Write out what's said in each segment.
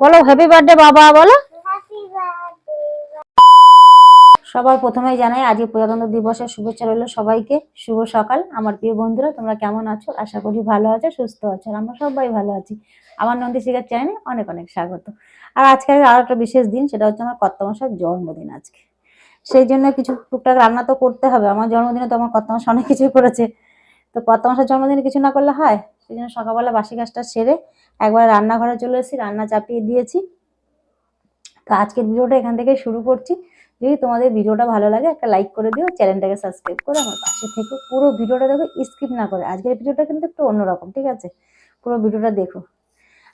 বলো happy birthday বাবা বলো। সবার প্রথমেই জানাই আজকে প্রজাতন্ত্র দিবসের শুভেচ্ছা রইল সবাইকে। শুভ সকাল। আমার প্রিয় বন্ধুরা তোমরা কেমন আছো? আশা করি ভালো আছো সুস্থ আছো আর আমরা সবাই ভালো আছি। আমার নন্দী শিকার চ্যানেলে অনেক অনেক স্বাগত। আর আজকে আরও একটা বিশেষ দিন সেটা হচ্ছে আমার কর্তমশার জন্মদিন আজকে। সেই জন্য কিছু টুকটাক রান্না তো করতে হবে। আমার জন্মদিনে তো আমার কর্তমশা অনেক কিছুই করেছে। তো কর্তমশার জন্মদিনে কিছু না করলে হয়? সেই জন্য সকালবেলা বাসি গাছটা সেরে একবার রান্নাঘরে চলে এসেছি, রান্না চাপিয়ে দিয়েছি। তো আজকের ভিডিওটা এখান থেকে শুরু করছি। যদি তোমাদের ভিডিওটা ভালো লাগে, একটা লাইক করে দিও, চ্যানেলটাকে সাবস্ক্রাইব করে আমার পাশে থেকে। পুরো ভিডিওটা দেখো স্কিপ না করে। আজকের ভিডিওটা কিন্তু একটু অন্যরকম, ঠিক আছে? পুরো ভিডিওটা দেখো।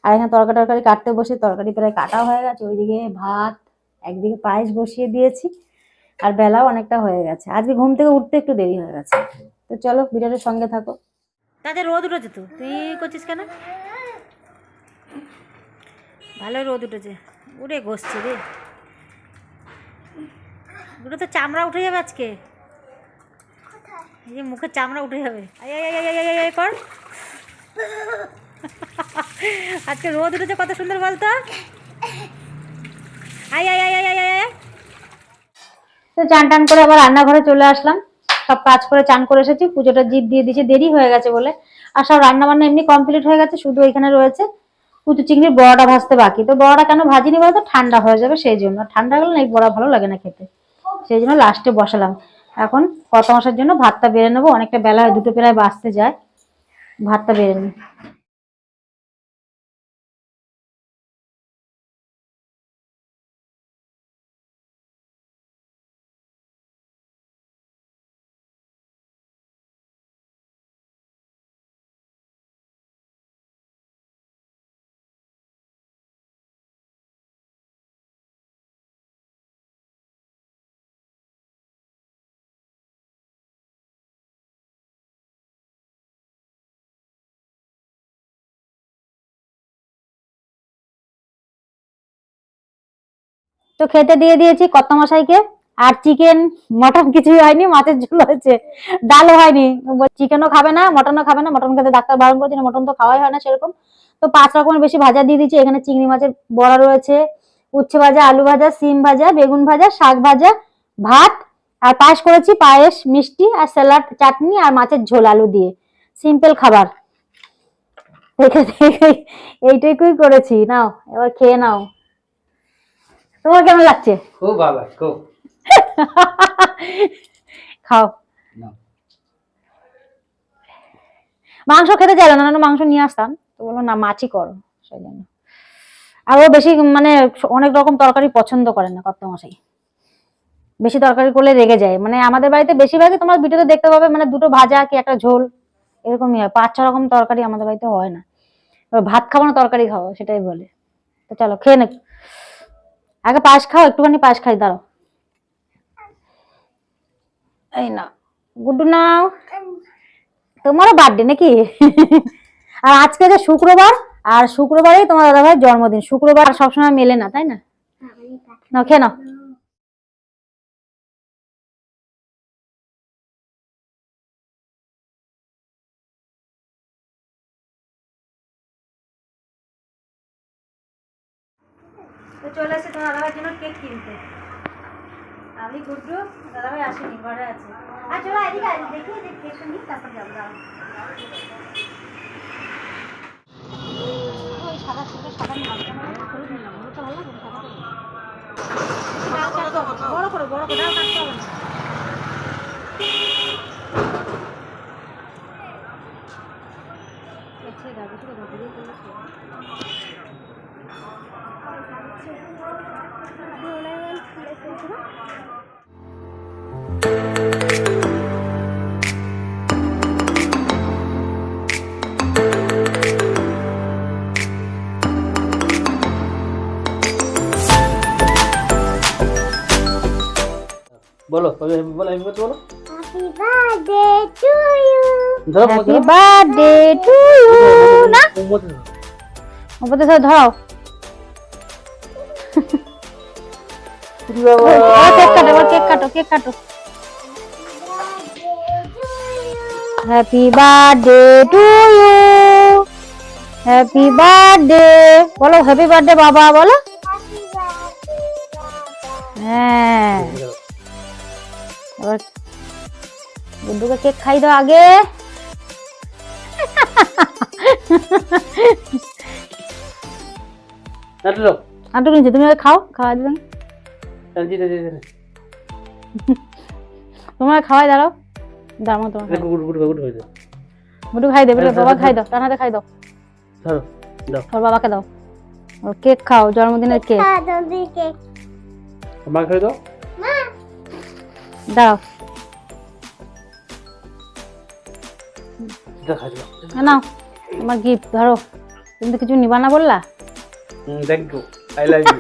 আর এখানে তরকারি টরকারি কাটতে বসে, তরকারি প্রায় কাটা হয়ে গেছে। ওইদিকে ভাত, একদিকে পায়েস বসিয়ে দিয়েছি। আর বেলাও অনেকটা হয়ে গেছে। আজকে ঘুম থেকে উঠতে একটু দেরি হয়ে গেছে। তো চলো ভিডিওটার সঙ্গে থাকো তাতে রোদ উঠেছে তো তুই করছিস কেন ভালো রোদ উঠেছে উড়ে বসছে রে দুটো তো চামড়া উঠে যাবে আজকে এই যে মুখের চামড়া উঠে যাবে আয় আয় আয় আয় আয় আয় কর আজকে রোদ উঠেছে কত সুন্দর বলতো আয় আয় আয় আয় আয় আয় তো চান টান করে আবার রান্নাঘরে চলে আসলাম সব কাজ করে চান করে এসেছি, পুজোটা জিপ দিয়ে দিয়েছি, দেরি হয়ে গেছে বলে। আর সব রান্না বান্না এমনি কমপ্লিট হয়ে গেছে, শুধু এখানে রয়েছে কুচু চিংড়ির বড়াটা ভাজতে বাকি। তো বড়াটা কেন ভাজিনি বলতো? ঠান্ডা হয়ে যাবে সেই জন্য। ঠান্ডা গেলে না এই বড়া ভালো লাগে না খেতে। সেই জন্য লাস্টে বসালাম। এখন কত মাসের জন্য ভাতটা বেড়ে নেব। অনেকটা বেলা হয়, দুটো প্রায় বাঁচতে যায়। ভাতটা বেড়ে নিই তো খেতে দিয়ে দিয়েছি কত মশাইকে আর চিকেন মটন কিছুই হয়নি, মাছের ঝোল হয়েছে। ডালও হয়নি। চিকেনও খাবে না মটনও খাবে না মটন খেতে ডাক্তার বারণ করেছে মটন তো খাওয়াই হয় না সেরকম। তো পাঁচ রকমের বেশি ভাজা দিয়ে দিয়েছি, এখানে চিংড়ি মাছের বড়া রয়েছে, উচ্ছে ভাজা, আলু ভাজা, সিম ভাজা, বেগুন ভাজা, শাক ভাজা, ভাত। আর পায়েস করেছি, পায়েস, মিষ্টি, আর স্যালাড, চাটনি, আর মাছের ঝোল, আলু দিয়ে। সিম্পল খাবার। দেখে, এইটুকুই করেছি। নাও, এবার খেয়ে নাও। তোমার কেমন লাগছে? খুব ভালো খুব। খাও। মাংস খেতে চাইলো না মাংস নিয়ে আসতাম। তো বলল না মাছই করো। সেই জন্য। আর ও বেশি মানে অনেক রকম তরকারি পছন্দ করে না কত মশাই বেশি তরকারি করলে রেগে যায়। মানে আমাদের বাড়িতে বেশিরভাগই তোমার ভিডিওতে দেখতে পাবে মানে দুটো ভাজা কি একটা ঝোল এরকমই হয়। পাঁচ ছ রকম তরকারি আমাদের বাড়িতে হয় না। ভাত খাব না তরকারি খাব সেটাই বলে। তো চলো খেয়ে নে আগে পাশ খাও একটুখানি পাশ খাই দাঁড়াও। এই না গুড্ডু নাও। তোমারও বার্থডে নাকি? আর আজকে যে শুক্রবার আর শুক্রবারেই তোমার দাদা ভাইয়ের জন্মদিন। শুক্রবার সবসময় মেলে না তাই না? না খেয়ে নাও। তো চলে এসে তোমার দাদাভাইয়ের জন্য কেক কিনতে আমি গুড্ডু দাদাভাই আসেনি ঘরে আছে আর চলো এদিকে আয়, দেখি যে কেকটা নিই তারপর যাব। ওই সাদা সাদা বড় করো বড় করে কাটতে হবে না। বলো তবে বলো আমি বলতে বলো birthday to you. মোমবাতি না। ওপরে ধরো happy birthday to you happy birthday বলো হ্যাপি বার্থডে বাবা, বলো। হ্যাঁ। এবার কেক খাই দাও আগে। নাটলো আটু নিচে তুমি খাও খাওয়া জি তোমার খাওয়াই দাঁড়াও। দাঁড়াও তোমার খাই। হয়ে গুড্ডু খাই দেবে বাবা খাই দাও তার হাতে খাই দাও। তোর বাবাকে দাও। কেক খাও জন্মদিনের কেক। মা খেয়ে দাও। দাও নাও তোমার গিফট ধরো। তুমি তো কিছু নিবা না বললা? Thank you I love you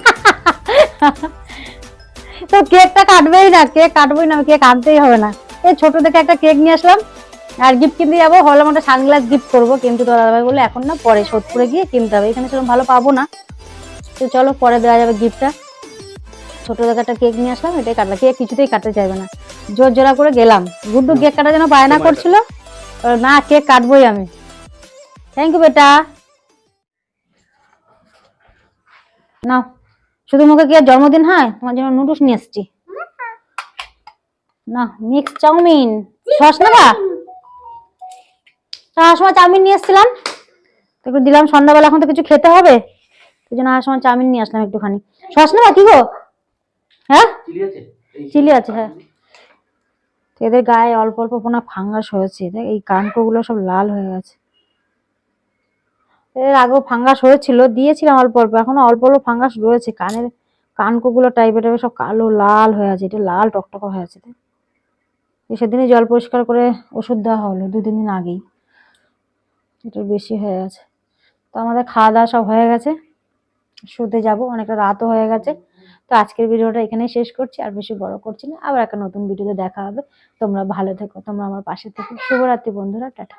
তো কেকটা কাটবেই না কেক কাটবই না কেক কাটতেই হবে না। এই ছোট দেখে একটা কেক নিয়ে আসলাম আর গিফট কিনতে যাব। ভাবলাম একটা সানগ্লাস গিফট করব কিন্তু তোর দাদাভাই বলে এখন না পরে সোদপুরে গিয়ে কিনতে হবে। এখানে সেরকম ভালো পাবো না। তো চলো পরে দেওয়া যাবে গিফটটা ছোট দেখে একটা কেক নিয়ে আসলাম এটাই কাটলাম। কেক কিছুতেই কাটতে চাইবে না। জোর জোড়া করে গেলাম। গুড্ডু কেক কাটার জন্য বায়না করছিল না কেক কাটবোই আমি। থ্যাংক ইউ বেটা। নাও। শুধু মুখে কি আর জন্মদিন হয়? তোমার জন্য নুডলস নিয়ে এসছি। না মিক্স চাউমিন। সস নেবা? তার সময় চাউমিন নিয়ে এসেছিলাম। তো একটু দিলাম সন্ধ্যাবেলা এখন তো কিছু খেতে হবে। এই জন্য আর সময় চাউমিন নিয়ে আসলাম একটুখানি। সস নেবা কি গো? হ্যাঁ? চিলি আছে? চিলি আছে হ্যাঁ। এদের গায়ে অল্প অল্প পোনা ফাঙ্গাস হয়েছে। দেখ এই কানকোগুলো সব লাল হয়ে গেছে। এর আগেও ফাঙ্গাস হয়েছিল, দিয়েছিলাম অল্প অল্প, এখনও অল্প অল্প ফাঙ্গাস রয়েছে, কানের কানকোগুলো টাইপের টাইপের সব কালো, লাল হয়ে আছে, এটা লাল টকটকা হয়ে আছে। সেদিনই জল পরিষ্কার করে ওষুধ দেওয়া হলো দু তিন দিন আগেই, এটা বেশি হয়ে গেছে। তো আমাদের খাওয়া দাওয়া সব হয়ে গেছে, শুতে যাব, অনেকটা রাতও হয়ে গেছে। তো আজকের ভিডিওটা এখানেই শেষ করছি, আর বেশি বড় করছি না, আবার একটা নতুন ভিডিওতে দেখা হবে। তোমরা ভালো থেকো, তোমরা আমার পাশে থেকো। শুভরাত্রি বন্ধুরা, টাটা।